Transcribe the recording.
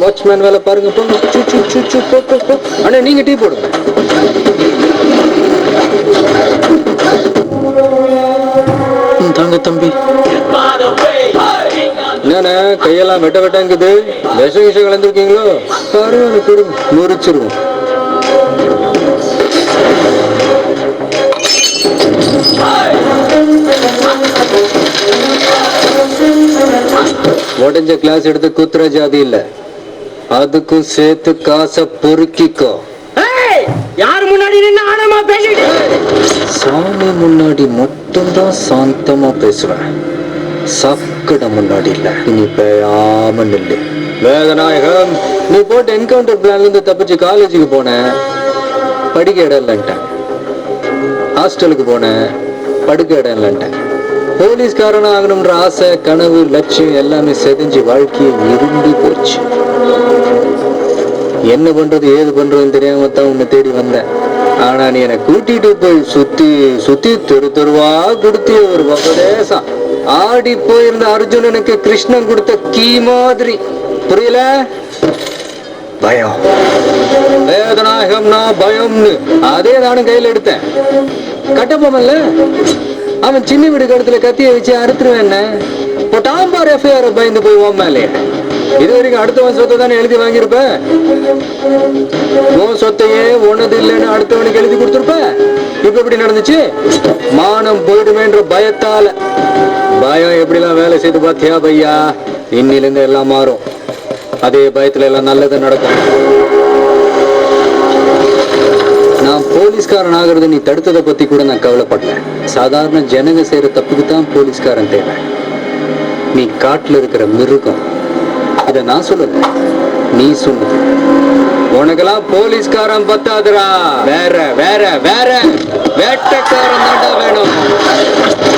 Watchman வேலை பாருங்க போங்க சு, சு, சு, சு, போ, போ, போ. அண்ணா நீங்க டீ போடுங்க. தாங்க தம்பி. என்னண்ணே கையெல்லாம் வெட்ட வெட்டாங்குது. விஷ விஷம் கலந்துருக்கீங்களோ? பரவாயில்ல கொடுங்க முறிச்சிருவோம். உடஞ்ச கிளாஸ் எடுத்து குத்துற ஜாதி இல்லை. அதுக்கும் சேர்த்து காசை பொறுக்கிக்கோ யார் முன்னாடி பேசிட்டு சாமி முன்னாடி மட்டும்தான் சாந்தமா பேசுவேன். சக்கட முன்னாடி இல்ல நீ பேயாம நில்லு. வேதநாயகம் நீ போட்டு என்கவுண்டர் பிளான்ல இருந்து தப்பிச்சு காலேஜுக்கு போன படிக்க இடம் இல்லைன்ட்டேன். ஹாஸ்டலுக்கு போனேன் படுக்க இடம் இல்லைன்ட்டேன். போலீஸ்காரன் ஆகணும்ன்ற ஆசை கனவு லட்சியம் எல்லாமே செதிஞ்சு வாழ்க்கையை இருந்து போச்சு. என்ன பண்றது ஏது பண்றதுன்னு தெரியாம தான் உன்னை தேடி வந்தேன். ஆனா நீ என்னை கூட்டிட்டு போய் சுத்தி சுத்தி தெரு தெருவா கொடுத்திய ஒரு உபதேசம் ஆடி போயிருந்த அர்ஜுனனுக்கு கிருஷ்ணன் கொடுத்த கீ மாதிரி. புரியல? பயம். வேதநாயகம்னா பயம்னு. அதே நானும் கையில எடுத்தேன். கட்டப்போமல்ல? அவன் சின்ன வீடு கடத்துல கத்திய வச்சு அறுத்துருவேன் என்ன? பொட்டாம்பார் எஃப்ஐஆர் பயந்து போய் மேலே. இது வரைக்கும் அடுத்தவன் சொத்தை தானே எழுதி வாங்கியிருப்ப? உன் சொத்தையே உனது இல்லைன்னு அடுத்தவனுக்கு எழுதி கொடுத்துருப்ப? இப்ப எப்படி நடந்துச்சு? மானம் போயிடுமேன்ற பயத்தால. பயம் எப்படிலாம் வேலை செய்து பார்த்தியா பையா? இன்னிலிருந்து எல்லாம் மாறும். அதே பயத்துல எல்லாம் நல்லது நடக்கும். போலீஸ்காரன் ஆகிறத நீ தடுத்ததை பத்தி கூட நான் கவலைப்படல. சாதாரண ஜனங்க செய்யற தப்புக்கு தான் போலீஸ்காரன் தேவை. நீ காட்டுல இருக்கிற மிருகம். அதை நான் சொல்லல. நீ சொல்லுது உனக்கெல்லாம் போலீஸ்காரன் பத்தாதுரா வேற வேற வேற. வேட்டக்காரன் தாண்டா வேணும்.